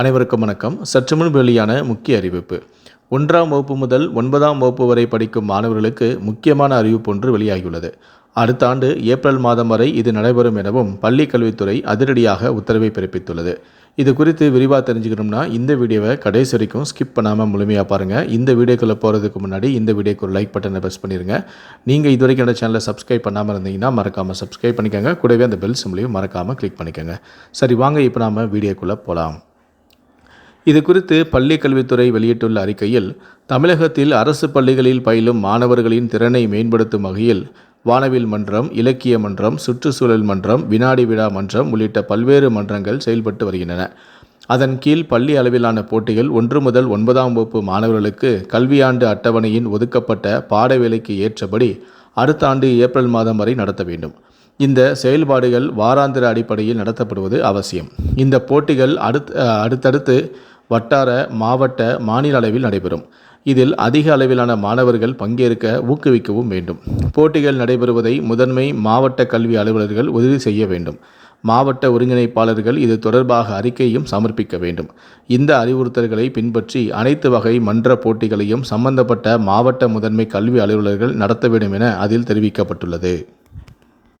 அனைவருக்கும் வணக்கம். சற்று முன்பு வெளியான முக்கிய அறிவிப்பு. ஒன்றாம் வகுப்பு முதல் ஒன்பதாம் வகுப்பு வரை படிக்கும் மாணவர்களுக்கு முக்கியமான அறிவிப்பு ஒன்று வெளியாகியுள்ளது. அடுத்த ஆண்டு ஏப்ரல் மாதம் வரை இது நடைபெறும் எனவும் பள்ளிக் கல்வித்துறை அதிரடியாக உத்தரவை பிறப்பித்துள்ளது. இது குறித்து விரிவாக தெரிஞ்சுக்கணும்னா இந்த வீடியோவை கடைசி வரைக்கும் ஸ்கிப் பண்ணாமல் முழுமையாக பாருங்கள் இந்த வீடியோக்குள்ளே போகிறதுக்கு முன்னாடி இந்த வீடியோக்கு ஒரு லைக் பட்டனை ப்ரெஸ் பண்ணிடுங்க நீங்கள் இது வரைக்கும் என்னோட சேனலை சப்ஸ்கிரைப் பண்ணாமல் இருந்தீங்கன்னா மறக்காமல் சப்ஸ்கிரைப் பண்ணிக்கோங்க. கூடவே அந்த பெல் சிம்லையும் மறக்காமல் கிளிக் பண்ணிக்கோங்க. சரி வாங்க இப்போ நாம் வீடியோக்குள்ளே போகலாம் இது குறித்து பள்ளிக் கல்வித்துறை வெளியிட்டுள்ள அறிக்கையில் தமிழகத்தில் அரசு பள்ளிகளில் பயிலும் மாணவர்களின் திறனை மேம்படுத்தும் வகையில் வானவில் மன்றம் இலக்கிய மன்றம் சுற்றுச்சூழல் மன்றம் வினாடி விழா மன்றம் உள்ளிட்ட பல்வேறு மன்றங்கள் செயல்பட்டு வருகின்றன. அதன் கீழ் பள்ளி அளவிலான போட்டிகள் ஒன்று முதல் ஒன்பதாம் வகுப்பு மாணவர்களுக்கு கல்வியாண்டு அட்டவணையின் ஒதுக்கப்பட்ட பாட வேலைக்கு ஏற்றபடி அடுத்த ஆண்டு ஏப்ரல் மாதம் வரை நடத்த வேண்டும். இந்த செயல்பாடுகள் வாராந்திர அடிப்படையில் நடத்தப்படுவது அவசியம். இந்த போட்டிகள் அடுத் அடுத்தடுத்து வட்டார மாவட்ட மாநில அளவில் நடைபெறும். இதில் அதிக அளவிலான மாணவர்கள் பங்கேற்க ஊக்குவிக்கவும் வேண்டும். போட்டிகள் நடைபெறுவதை முதன்மை மாவட்ட கல்வி அலுவலர்கள் உறுதி செய்ய வேண்டும். மாவட்ட ஒருங்கிணைப்பாளர்கள் இது தொடர்பாக அறிக்கையும் சமர்ப்பிக்க வேண்டும். இந்த அறிவுறுத்தல்களை பின்பற்றி அனைத்து வகை மன்ற போட்டிகளையும் சம்பந்தப்பட்ட மாவட்ட முதன்மை கல்வி அலுவலர்கள் நடத்த வேண்டும் என அதில் தெரிவிக்கப்பட்டுள்ளது.